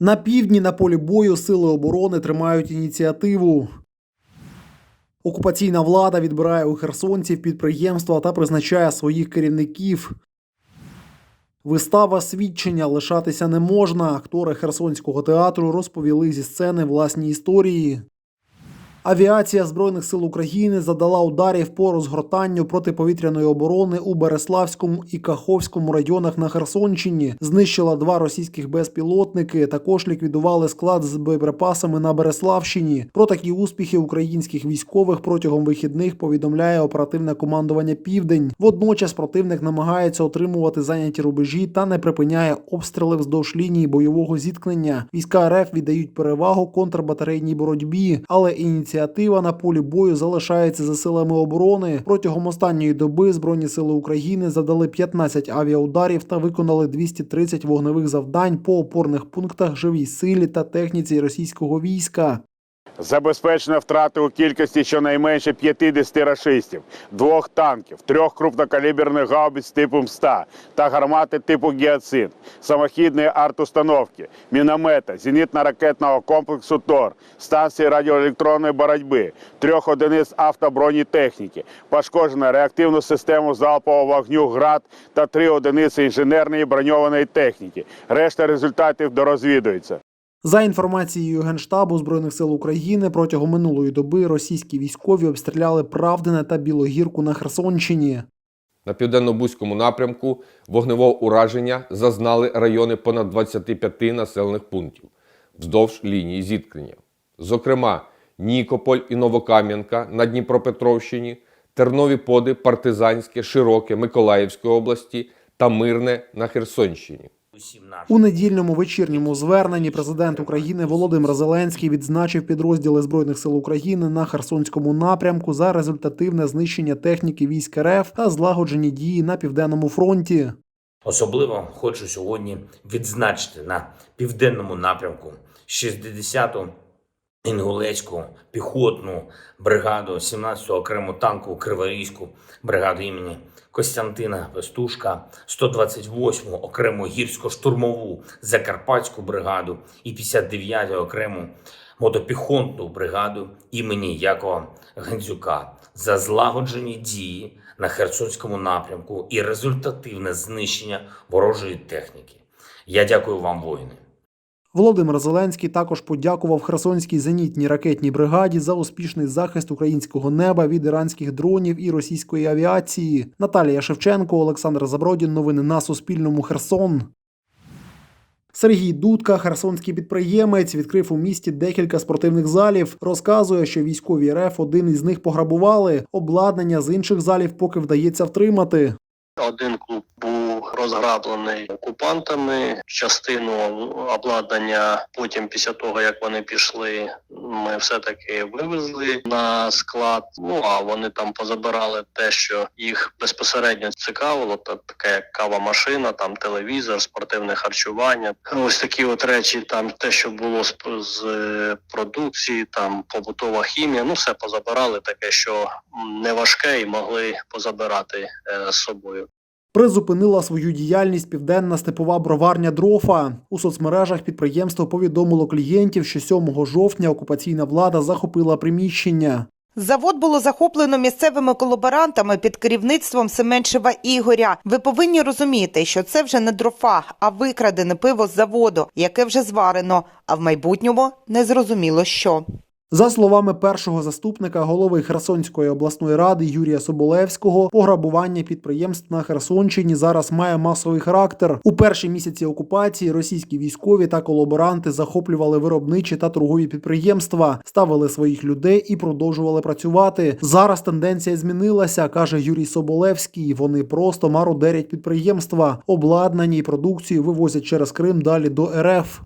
На півдні на полі бою сили оборони тримають ініціативу. Окупаційна влада відбирає у херсонців підприємства та призначає своїх керівників. Вистава свідчення лишатися не можна. Актори Херсонського театру розповіли зі сцени власні історії. Авіація Збройних сил України задала ударів по розгортанню протиповітряної оборони у Береславському і Каховському районах на Херсонщині. Знищила два російських безпілотники. Також ліквідували склад з боєприпасами на Береславщині. Про такі успіхи українських військових протягом вихідних повідомляє оперативне командування Південь. Водночас противник намагається отримувати зайняті рубежі та не припиняє обстріли вздовж лінії бойового зіткнення. Війська РФ віддають перевагу контрбатарейній боротьбі, але ініціатива на полі бою залишається за силами оборони. Протягом останньої доби Збройні сили України завдали 15 авіаударів та виконали 230 вогневих завдань по опорних пунктах живій силі та техніці російського війська. Забезпечено втрати у кількості щонайменше 50 рашистів, двох танків, трьох крупнокаліберних гаубиць типу МСТА та гармати типу Гіацин, самохідної артустановки, міномета, зенітно-ракетного комплексу ТОР, станції радіоелектронної боротьби, трьох одиниць автобронетехніки, пошкоджено реактивну систему залпового вогню ГРАД та три одиниці інженерної броньованої техніки. Решта результатів дорозвідується. За інформацією Генштабу Збройних сил України, протягом минулої доби російські військові обстріляли Правдине та Білогірку на Херсонщині. На південно-бузькому напрямку вогневого ураження зазнали райони понад 25 населених пунктів вздовж лінії зіткнення. Зокрема, Нікополь і Новокам'янка на Дніпропетровщині, Тернові Поди, Партизанське, Широке, Миколаївської області та Мирне на Херсонщині. У недільному вечірньому зверненні президент України Володимир Зеленський відзначив підрозділи збройних сил України на Херсонському напрямку за результативне знищення техніки військ РФ та злагоджені дії на південному фронті. Особливо хочу сьогодні відзначити на південному напрямку 60-ту інгулецьку піхотну бригаду, 17-ту окрему танкову криворізьку бригаду імені Костянтина Пестушка, 128-му окрему гірсько-штурмову Закарпатську бригаду і 59-ту окрему мотопіхотну бригаду імені Якова Гандзюка за злагоджені дії на Херсонському напрямку і результативне знищення ворожої техніки. Я дякую вам, воїни. Володимир Зеленський також подякував Херсонській зенітній ракетній бригаді за успішний захист українського неба від іранських дронів і російської авіації. Наталія Шевченко, Олександр Забродін. Новини на Суспільному. Херсон. Сергій Дудка, херсонський підприємець, відкрив у місті декілька спортивних залів. Розказує, що військові РФ один із них пограбували. Обладнання з інших залів поки вдається втримати. Один клуб був розграблений окупантами. Частину обладнання потім, після того як вони пішли, ми все таки вивезли на склад. Ну а вони там позабирали те, що їх безпосередньо цікавило. Та таке як кава машина, там телевізор, спортивне харчування. Ось такі от речі, там те, що було з, з продукції, там побутова хімія. Ну все позабирали, таке, що не важке, і могли позабирати е, з собою. Призупинила свою діяльність південна степова броварня Дрофа. У соцмережах підприємство повідомило клієнтів, що 7 жовтня окупаційна влада захопила приміщення. Завод було захоплено місцевими колаборантами під керівництвом Семенчева Ігоря. Ви повинні розуміти, що це вже не дрофа, а викрадене пиво з заводу, яке вже зварено, а в майбутньому незрозуміло що. За словами першого заступника голови Херсонської обласної ради Юрія Соболевського, пограбування підприємств на Херсонщині зараз має масовий характер. У перші місяці окупації російські військові та колаборанти захоплювали виробничі та торгові підприємства, ставили своїх людей і продовжували працювати. Зараз тенденція змінилася, каже Юрій Соболевський. Вони просто мародерять підприємства, обладнані і продукцію вивозять через Крим далі до РФ.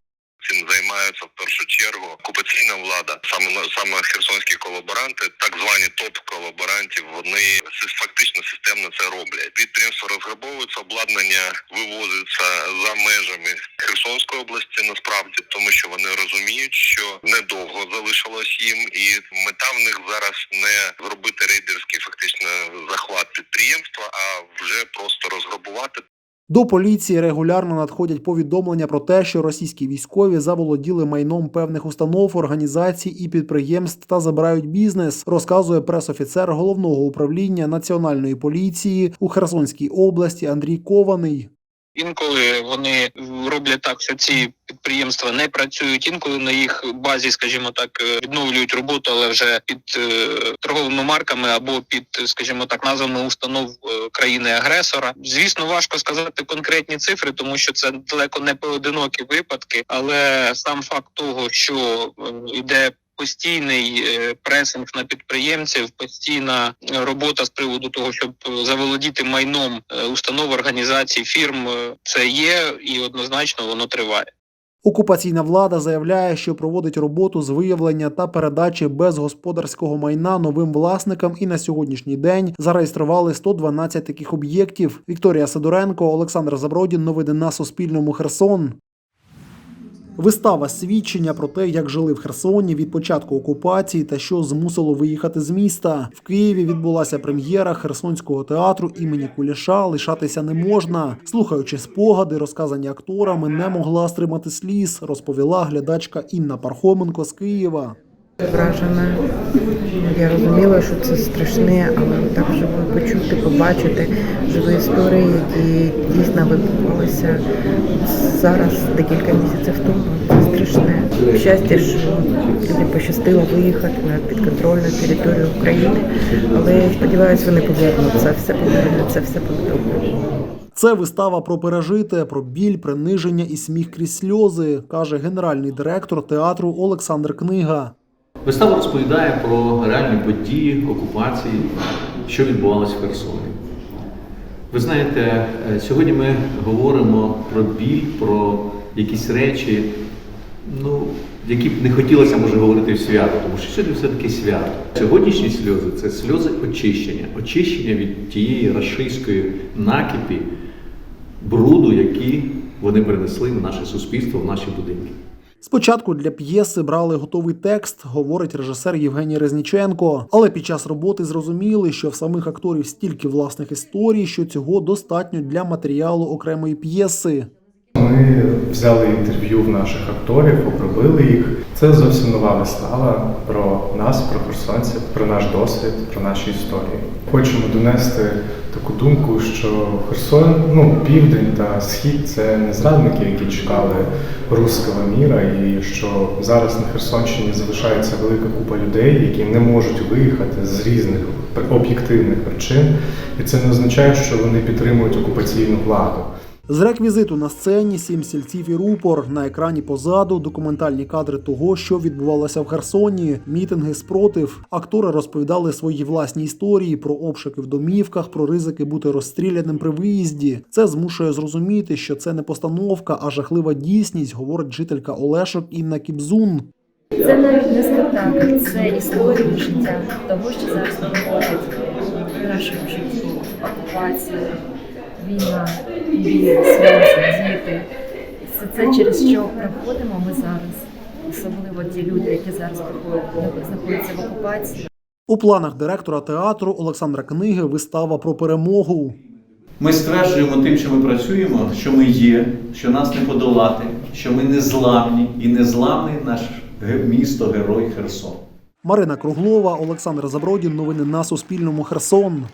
Цим займаються в першу чергу окупаційна влада, саме херсонські колаборанти, так звані топ колаборантів. Вони фактично системно це роблять. Підприємства розграбовуються, обладнання вивозиться за межами Херсонської області. Насправді, тому що вони розуміють, що недовго залишилось їм, і мета в них зараз не зробити рейдерський фактично захват підприємства, а вже просто розграбувати До поліції регулярно надходять повідомлення про те, що російські військові заволоділи майном певних установ, організацій і підприємств та забирають бізнес, розказує пресофіцер головного управління національної поліції у Херсонській області Андрій Кований. Інколи вони роблять так, що ці підприємства не працюють. Інколи на їх базі, скажімо так, е, відновлюють роботу, але вже під е, торговими марками або під, скажімо так, назвами установ е, країни-агресора. Звісно, важко сказати конкретні цифри, тому що це далеко не поодинокі випадки, але сам факт того, що йде постійний е, пресинг на підприємців, постійна робота з приводу того, щоб заволодіти майном е, установ, організацій, фірм, е, це є і однозначно воно триває. Окупаційна влада заявляє, що проводить роботу з виявлення та передачі безгосподарського майна новим власникам, і на сьогоднішній день зареєстрували 112 таких об'єктів. Вікторія Сидоренко, Олександр Забродін. Новини на Суспільному. Херсон. Вистава свідчення про те, як жили в Херсоні від початку окупації та що змусило виїхати з міста. В Києві відбулася прем'єра Херсонського театру імені Куліша. Лишатися не можна. Слухаючи спогади, розказані акторами, не могла стримати сліз, розповіла глядачка Інна Пархоменко з Києва. Вражена. Я розуміла, що це страшне, але так живо почути, побачити живі історії, які дійсно випадалися зараз, декілька місяців тому. Це страшне. Щастя, що люди пощастило виїхати на підконтрольну територію України, але сподіваюся, вони повернуться, все повернуться, все буде. Це вистава про пережите, про біль, приниження і сміх крізь сльози, каже генеральний директор театру Олександр Книга. Вистава розповідає про реальні події окупації, що відбувалося в Херсоні. Ви знаєте, е, сьогодні ми говоримо про біль, про якісь речі, ну, які б не хотілося може говорити в свято, тому що сьогодні все-таки свято. Сьогоднішні сльози це сльози очищення, очищення від тієї рашистської накипі, бруду, які вони принесли в наше суспільство, в наші будинки. Спочатку для п'єси брали готовий текст, говорить режисер Євгеній Резніченко. Але під час роботи зрозуміли, що в самих акторів стільки власних історій, що цього достатньо для матеріалу окремої п'єси. Ми взяли інтерв'ю в наших акторів, обробили їх. Це зовсім нова вистава про нас, про херсонців, про наш досвід, про наші історії. Хочемо донести таку думку, що Херсон, ну південь та схід це не зрадники, які чекали руського міра, і що зараз на Херсонщині залишається велика купа людей, які не можуть виїхати з різних об'єктивних причин, і це не означає, що вони підтримують окупаційну владу. З реквізиту на сцені сім сільців і рупор. На екрані позаду документальні кадри того, що відбувалося в Херсоні, мітинги спротив. Актори розповідали свої власні історії про обшуки в домівках, про ризики бути розстріляним при виїзді. Це змушує зрозуміти, що це не постановка, а жахлива дійсність, говорить жителька Олешок Інна Кібзун. Це навіть не спектакль, це історія життя того, що зараз проходить в нашому житті. Окупація, війна, біль, сльози, діти. Все це через що проходимо ми зараз. Особливо ті люди, які зараз проходять, знаходяться в окупації. У планах директора театру Олександра Книги вистава про перемогу. Ми стверджуємо тим, що ми працюємо, що ми є, що нас не подолати, що ми не зламні і не зламний наш місто, герой Херсон. Марина Круглова, Олександр Забродін. Новини на Суспільному. Херсон.